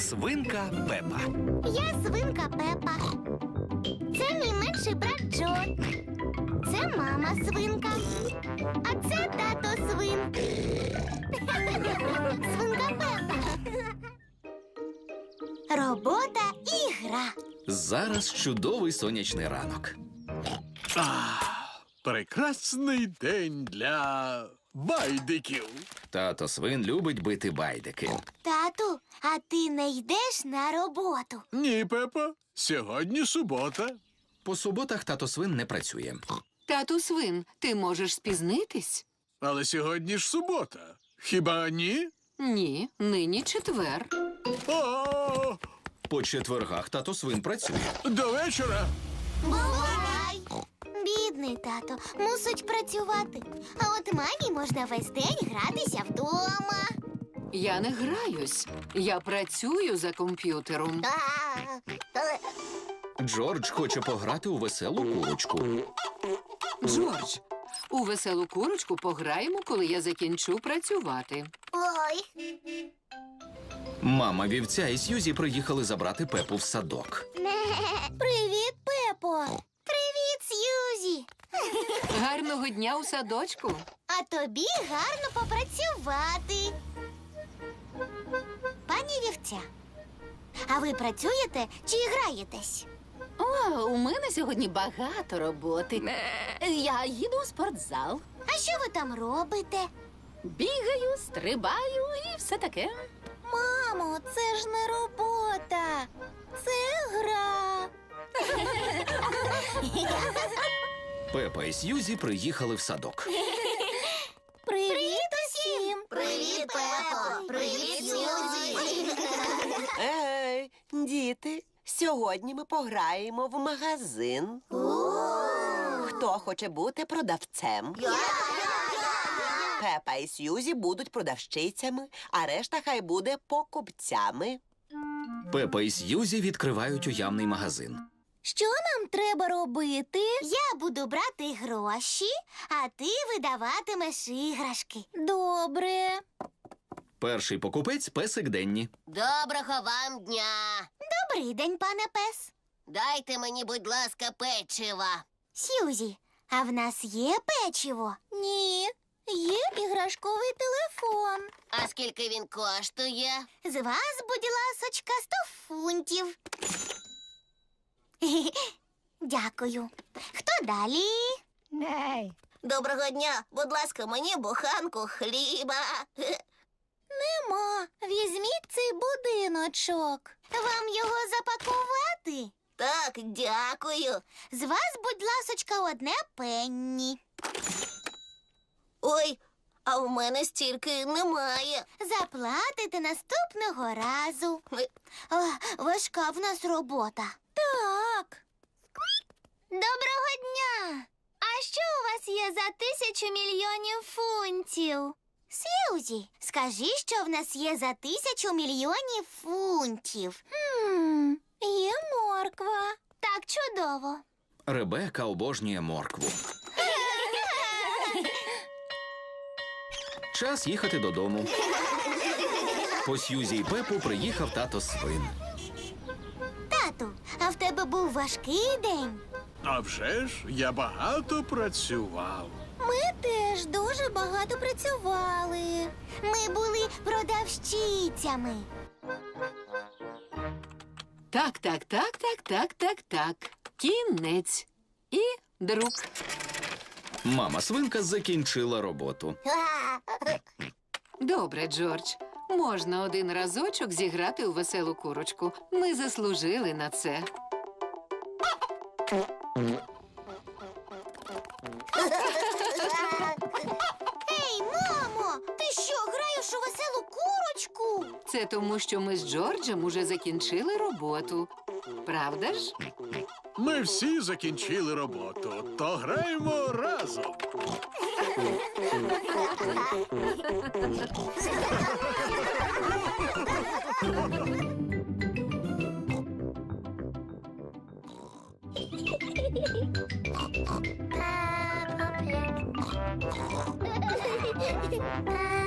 Свинка Пепа. Я свинка Пепа. Це мій менший брат Джо. Це мама свинка. А це тато свин. Свинка Пепа. Робота і гра. Зараз чудовий сонячний ранок. Прекрасний день для байдиків. Тато свин любить бити байдики. Тату, а ти не йдеш на роботу? Ні, Пепа, сьогодні субота. По суботах тато свин не працює. Тату свин, ти можеш спізнитись? Але сьогодні ж субота. Хіба ні? Ні, нині четвер. О, По четвергах тато свин працює. до вечора. Бувай! Бідний тато, мусить працювати. А от мамі можна весь день гратися вдома. Я не граюсь. Я працюю за комп'ютером. Джордж хоче пограти у веселу курочку. Джордж, у веселу курочку пограємо, коли я закінчу працювати. Ой, Мама вівця і Сьюзі приїхали забрати Пепу в садок. привіт, Пепо. Привіт, Сьюзі. Гарного дня у садочку. А тобі гарно попрацювати. Пані вівця, а ви працюєте чи граєтесь? О, у мене сьогодні багато роботи. Я їду у спортзал, А що ви там робите? бігаю, стрибаю і все таке. Мамо, це ж не робота. Це гра. Пепа і Сьюзі приїхали в садок. Сьогодні ми пограємо в магазин. Хто хоче бути продавцем? Пепа і Сьюзі будуть продавщицями, а решта хай буде покупцями. Пепа і Сьюзі відкривають уявний магазин. Що нам треба робити? Я буду брати гроші, а ти видаватимеш іграшки. Добре. Перший покупець песик Денні. Доброго вам дня. Добрий день, пане пес. Дайте мені, будь ласка, печива. Сьюзі, а в нас є печиво? Ні, є іграшковий телефон. А скільки він коштує? З вас, будь ласочка, сто фунтів. Дякую. Хто далі? Доброго дня. Будь ласка, мені буханку хліба. Нема. Візьміть цей будиночок. Вам його запакувати? Так, дякую. З вас, будь ласочка, одне пенні. Ой, а в мене стільки немає. Заплатите наступного разу. О, важка в нас робота. Так. Доброго дня. А що у вас є за тисячу мільйонів фунтів? Сьюзі, скажи, що в нас є за тисячу мільйонів фунтів. Хм, є морква. Так чудово. Ребека обожнює моркву. Час їхати додому. По Сьюзі і Пепу приїхав тато свин. Тату, а в тебе був важкий день. А вже ж я багато працював. Теж дуже багато працювали. Ми були продавщицями. Так, так, так, так, так, так, так. Кінець. І друк. Мама свинка закінчила роботу. Добре, Джордж. Можна один разочок зіграти у веселу курочку. Ми заслужили на це. Це тому, що ми з Джорджем уже закінчили роботу. Правда ж? Ми всі закінчили роботу, то граємо разом. Папа Пек.